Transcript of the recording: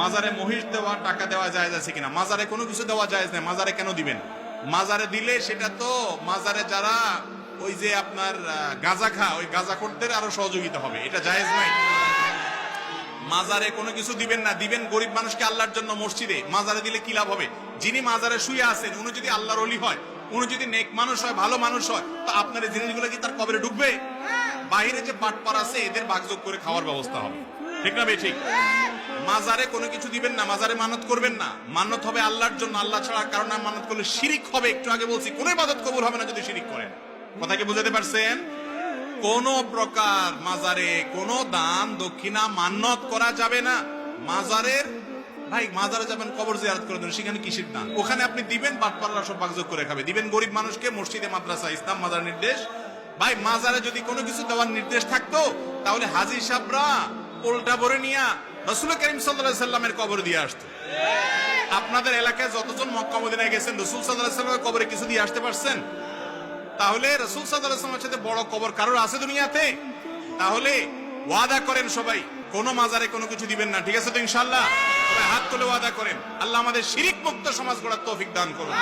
মাজারে মহিষ দেওয়া, টাকা দেওয়া যায় আছে কিনা? মাজারে কোনো কিছু দেওয়া যায় না মাজারে কেন দিবেন? মাজারে দিলে সেটা তো মাজারে যারা ওই যে আপনার গাঁজা খা, ওই গাঁজা আরও সহযোগিতা হবে। এটা জায়েজ নাই মাজারে কোনো কিছু দিবেন না। দিবেন গরিব মানুষকে আল্লাহর জন্য মসজিদে। মাজারে দিলে কি লাভ হবে? যিনি মাজারে শুয়ে আছেন, উনি যদি আল্লাহর অলি হয়, উনি যদি নেক মানুষ হয়, ভালো মানুষ হয়, তো আপনার এই জিনিসগুলো কি তার কবরে ঢুকবে? বাইরে যে পাটপার আছে, এদের ভাগযোগ করে খাওয়ার ব্যবস্থা হবে। ঠিক না ঠিক মাজারে কোনো কিছু দিবেন না, মাজারে মানত করবেন না। মানত হবে আল্লাহর জন্য, আল্লাহ ছাড়া কারণ না মানত করলে শিরিক হবে। একটু আগে বলছি, কোনো ইবাদত কবুল হবে না যদি শিরিক করেন। কথা কি বুঝাতে পারছেন? কোন প্রকার মাজারে কোন দান দক্ষিণা মান্যত করা যাবে না। মাজারের, ভাই, মাজারে যাবেন, কবর জিয়ারত করে দেন। সেখানে কিসের দান? ওখানে আপনি দিবেন বাটপাল্লা সব ভাগযোগ করে খাবে। দিবেন গরিব মানুষকে, মসজিদে, মাদ্রাসা, ইসলাম, মাজার নির্দেশ। ভাই, মাজারে যদি কোনো কিছু দেওয়ার নির্দেশ থাকতো, তাহলে হাজি সাহরা উল্টা ভরে নিয়া রসুল করিম সাল্লাহ সাল্লামের কবর দিয়ে আসতো। আপনাদের এলাকায় যতজন মক্কা মদিনায় গেছেন, রসুল সাল্লাহ সাল্লামের কবরে কিছু দিয়ে আসতে পারছেন? তাহলে রসুল সাল্লামের সাথে বড় কবর কারোর আছে দুনিয়াতে? তাহলে ওয়াদা করেন সবাই, কোন মাজারে কোনো কিছু দিবেন না, ঠিক আছে তো ইনশাল্লাহ হাত তুলে ওয়াদা করেন। আল্লাহ আমাদের শিরিক মুক্ত সমাজ গড়ার তৌফিক দান করুন।